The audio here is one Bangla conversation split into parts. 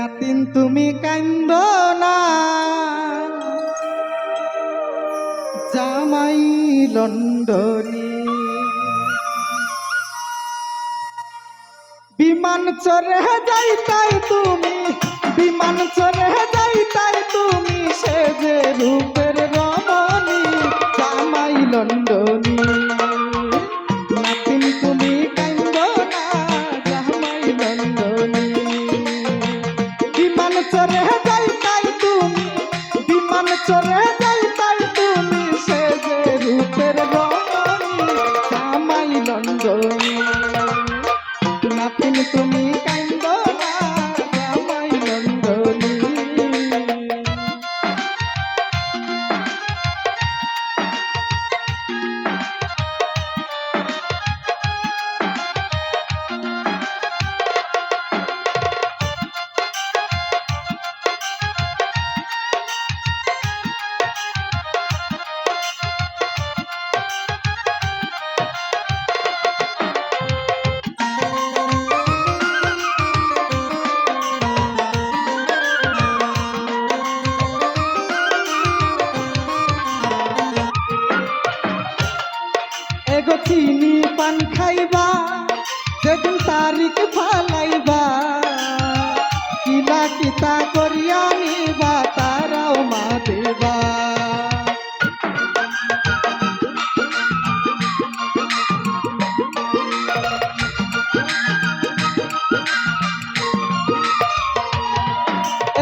নাতিন তুমি কান্দ না। জামাই লন্ডনী বিমান চরে যাই তাই তুমি, বিমান চরে যাই তাই তুমি, সে যে রূপের তুমি যেদিন তারিখ ফালাইবা কিলা কিতা করিয়া নিবা তারাও মা দেবা।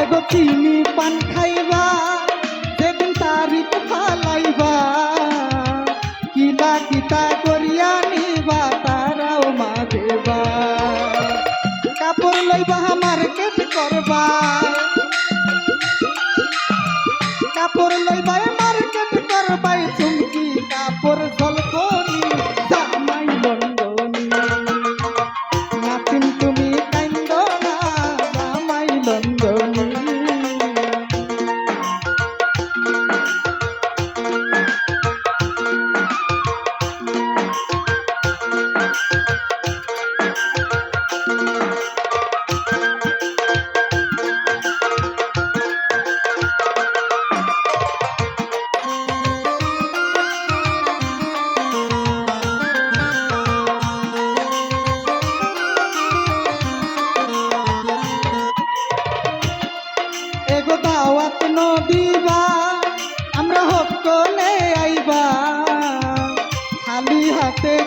এগো চিনি পান খাইবা ভাই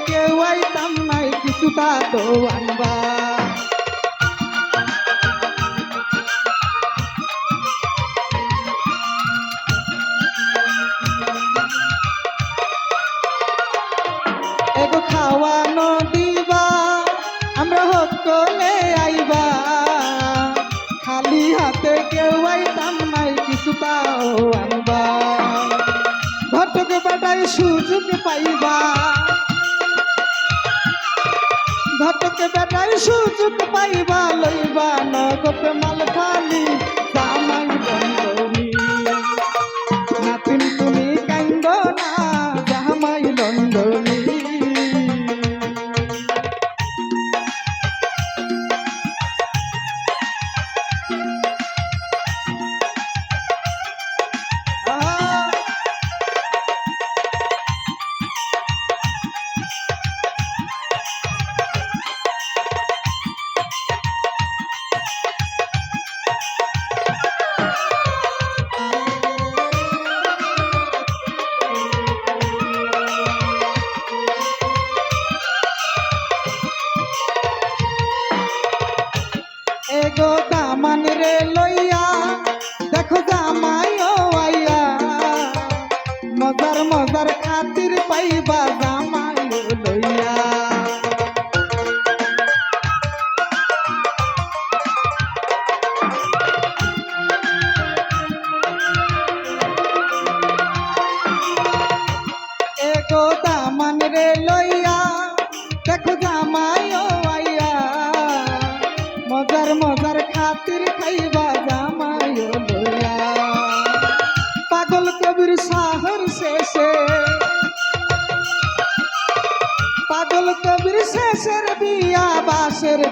কেউ আইতাম নাই কিছু তা তো আনবা। এগো খাওয়া নদিবা, আমরা সকলে আইবা। খালি হাতে কেউ আইতাম নাই কিছু তাও আনবা। ঘটক বেটায় সুযোগ পাইবা। সুযোগ পাইবা লইবা নগপে মাল খালি পাইবা জামাই লইয়া। এগো দামান রে লইয়া, দেখো জামাই আইয়া। মজার মজার খাতির খাইবা জামাই লইয়া। পাগল কবির শহর শেষে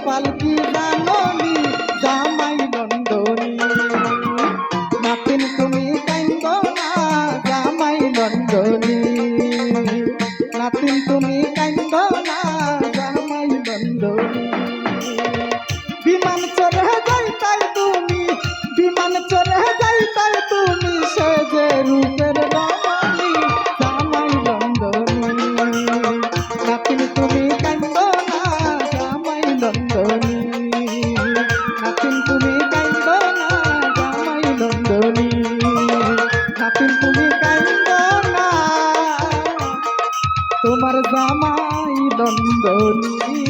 পালকি জাননি জামাই লন্ডনী